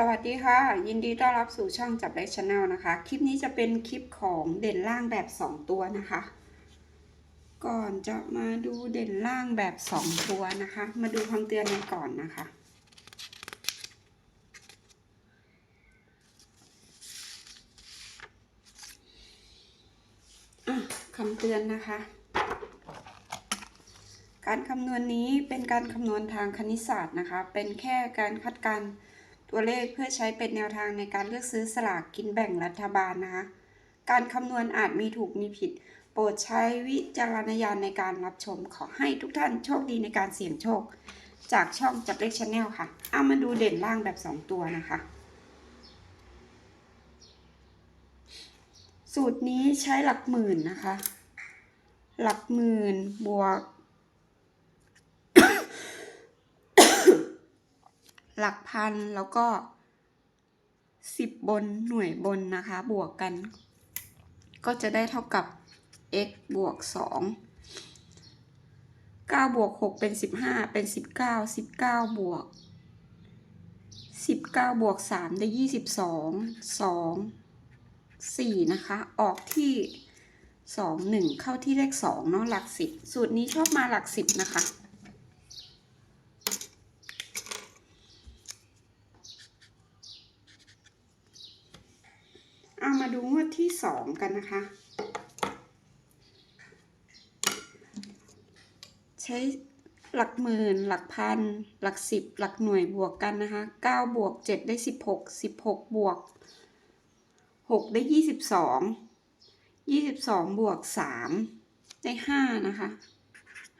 สวัสดีค่ะ ยินดีต้อนรับสู่ช่องจับได้ชาแนลนะคะ คลิปนี้จะเป็นคลิปของเด่นล่างแบบ 2 ตัวนะคะ ก่อนจะมาดูเด่นล่างแบบ 2 ตัวนะคะ มาดูคำเตือนกันก่อนนะคะอะคำเตือนนะคะ การคำนวณนี้เป็นการคำนวณทางคณิตศาสตร์นะคะ เป็นแค่การคาดการณ์ ตัวเลขเพื่อใช้เป็นแนวทางในการเลือกซื้อสลากกินแบ่งรัฐบาลนะคะ การคำนวณอาจมีถูกมีผิด โปรดใช้วิจารณญาณในการรับชมขอให้ทุกท่านโชคดีในการเสี่ยงโชค จากช่องจับเลขชาแนลค่ะ เอามาดูเด่นล่างแบบ 2 ตัวนะคะ สูตรนี้ใช้หลักหมื่นนะคะ หลักหมื่นบวก หลักพันแล้วก็สิบบนหน่วยบนนะคะ บวกกัน ก็จะได้เท่ากับ x บวกสองเก้าบวกหกเป็นสิบห้าเป็นสิบเก้าสิบเก้าบวกสิบเก้าบวกสามได้ยี่สิบสองสองสี่นะคะ ออกที่สองหนึ่งเข้าที่เลขสองเนาะหลักสิบสูตรนี้ชอบมาหลักสิบนะคะ เอามาดูงวด ที่สองกันนะคะ ใช้หลักหมื่น หลักพัน หลักสิบ หลักหน่วยบวกกันนะคะเก้าบวกเจ็ดได้สิบหกสิบหกบวกหกได้ยี่สิบสองยี่สิบสองบวกสามได้ห้านะคะ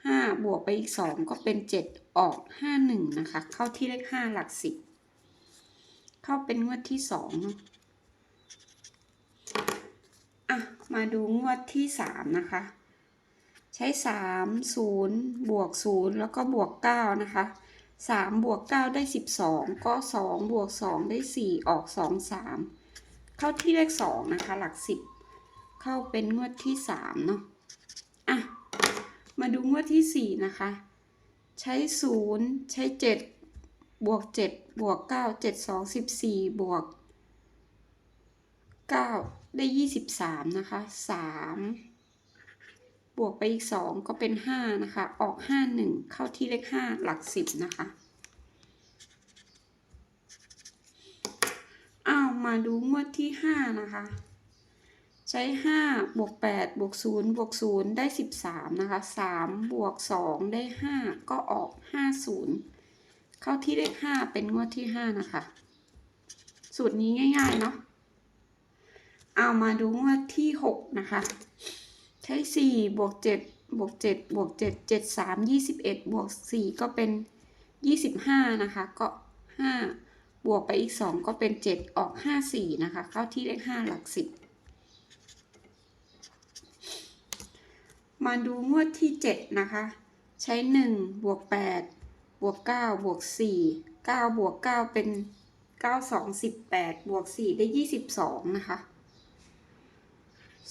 ห้าบวกไปอีกสองก็เป็นเจ็ดออกห้าหนึ่งนะคะ เข้าที่เลขห้าหลักสิบเข้าเป็นงวดที่สองเนาะ อะ มาดูงวดที่สามนะคะ ใช้สามศูนย์บวกศูนย์แล้วก็บวกเก้านะคะสามบวกเก้าได้สิบสองก็สองบวกสองได้สี่ออกสองสามเข้าที่เลขสองนะคะ หลักสิบเข้าเป็นงวดที่สามเนาะอะมาดูงวดที่สี่นะคะ ใช้ศูนย์ใช้เจ็ดบวกเจ็ดบวกเก้าเจ็ดสองสิบสี่บวกเก้า ได้ยี่สิบสามนะคะสามบวกไปอีกสองก็เป็นห้านะคะ ออกห้าหนึ่งเข้าที่เลขห้าหลักสิบนะคะอ้าวมาดูงวดที่ห้านะคะ ใช้ห้าบวกแปดบวกศูนย์บวกศูนย์ได้สิบสามนะคะสามบวกสองได้ห้าก็ออกห้าศูนย์เข้าที่เลขห้าเป็นงวดที่ห้านะคะ สูตรนี้ง่ายๆเนาะ เอามาดูงวดที่หกนะคะ ใช้สี่บวกเจ็ดบวกเจ็ดบวกเจ็ดเจ็ดสามยี่สิบเอ็ดบวกสี่ก็เป็นยี่สิบห้านะคะ ก็ห้าบวกไปอีกสองก็เป็นเจ็ดออกห้าสี่นะคะ เข้าที่เลขห้าหลักสิบมาดูงวดที่เจ็ดนะคะ ใช้หนึ่งบวกแปดบวกเก้าบวกสี่เก้าบวกเก้าเป็นเก้าสองสิบแปดบวกสี่ได้ยี่สิบสองนะคะ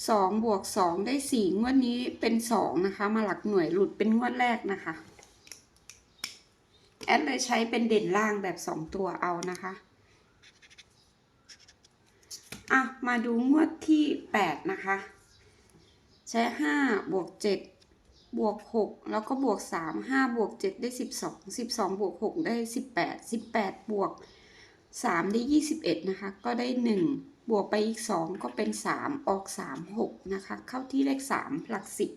สองบวกสองได้สี่งวดนี้เป็นสองนะคะ มาหลักหน่วยหลุดเป็นงวดแรกนะคะ แอดเลยใช้เป็นเด่นล่างแบบสองตัวเอานะคะ อะ มาดูงวดที่แปดนะคะ ใช้ห้าบวกเจ็ดบวกหกแล้วก็บวกสามห้าบวกเจ็ดได้สิบสองสิบสองบวกหกได้สิบแปดสิบแปดบวกสามได้ยี่สิบเอ็ดนะคะ ก็ได้หนึ่ง บวกไปอีกสองก็เป็นสามออกสามหกนะคะ เข้าที่เลขสามหลักสิบ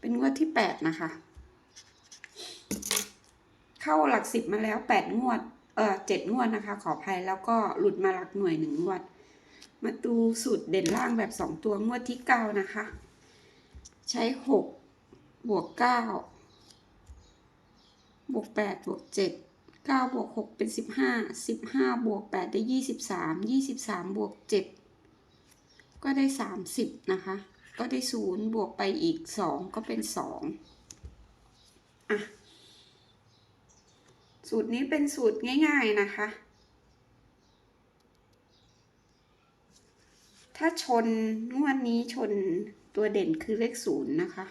เป็นงวดที่แปดนะคะ เข้าหลักสิบมาแล้วแปดงวด เออเจ็ดงวดนะคะ ขออภัยแล้วก็หลุดมาหลักหน่วยหนึ่งงวด มาดูสูตรเด่นล่างแบบสองตัวงวดที่เก้านะคะ ใช้หกบวกเก้าบวกแปดบวกเจ็ดเก้าบวกหกเป็นสิบห้าสิบห้าบวกแปดได้ยี่สิบสามยี่สิบสามบวกเจ็ดก็ได้สามสิบนะคะ ก็ได้ศูนย์บวกไปอีกสองก็เป็นสองอะ สูตรนี้เป็นสูตรง่ายๆนะคะ ถ้าชนงวดนี้ชนตัวเด่นคือเลขศูนย์นะคะ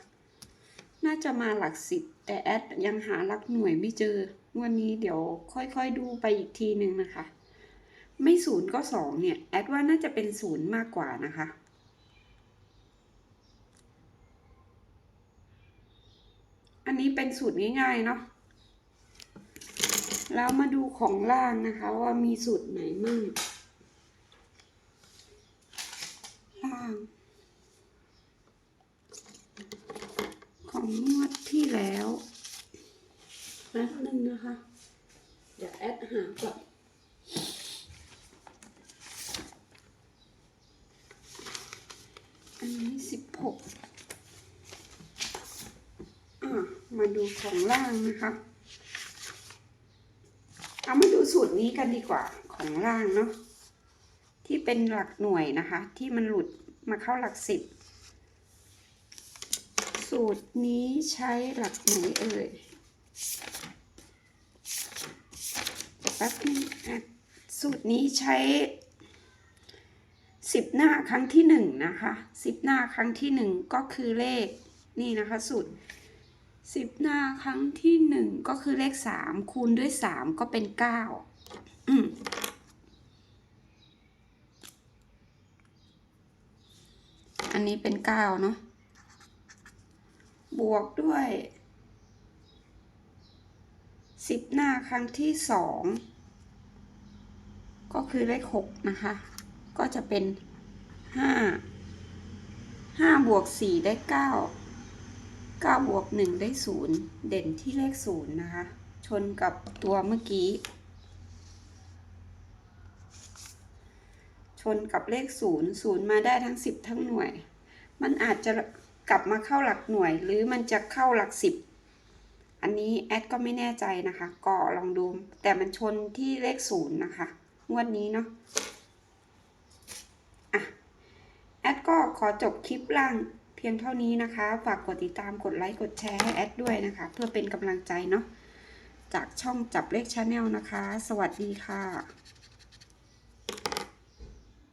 น่าจะมาหลักสิบ แต่แอดยังหาหลักหน่วยไม่เจอ วันนี้เดี๋ยวค่อยๆดูไปอีกทีหนึ่งนะคะ ไม่ศูนย์ก็สองเนี่ย แอดว่าน่าจะเป็นศูนย์มากกว่านะคะอันนี้เป็นสูตรง่ายๆเนาะ แล้วมาดูของล่างนะคะ ว่ามีสูตรไหนมั่งล่างงวดที่แล้วแป๊บ นะคะ เดี๋ยวแอดหาก่อนอันนี้สิบหกมาดูของล่างนะคะ เอามาดูสูตรนี้กันดีกว่าของล่างเนาะ ที่เป็นหลักหน่วยนะคะ ที่มันหลุดมาเข้าหลักสิบ สูตรนี้ใช้หลักไหนเอ่ย ป๊บนึงสูตรนี้ใช้สิบหน้าครั้งที่หนึ่งนะคะสิบหน้าครั้งที่หนึ่งก็คือเลขนี่นะคะสูตรสิบหน้าครั้งที่หนึ่งก็คือเลขสามคูณด้วยสามก็เป็นเก้าอันนี้เป็นเก้าเนาะบวกด้วยสิบหน้าครั้งที่สอง ก็คือเลขหกนะคะ ก็จะเป็นห้าห้าบวกสี่ได้เก้าเก้าบวกหนึ่งได้ศูนย์เด่นที่เลขศูนย์นะคะ ชนกับตัวเมื่อกี้ ชนกับเลขศูนย์ศูนย์มาได้ทั้งสิบทั้งหน่วย มันอาจจะกลับมาเข้าหลักหน่วย หรือมันจะเข้าหลักสิบอันนี้แอดก็ไม่แน่ใจนะคะ ก็ลองดู แต่มันชนที่เลขศูนย์นะคะ งวดนี้เนาะอะแอดก็ขอจบคลิปล่างเพียงเท่านี้นะคะ ฝากกดติดตามกดไลค์กดแชร์ให้แอดด้วยนะคะ เพื่อเป็นกำลังใจเนาะจากช่องจับเลขชาแนลนะคะ สวัสดีค่ะ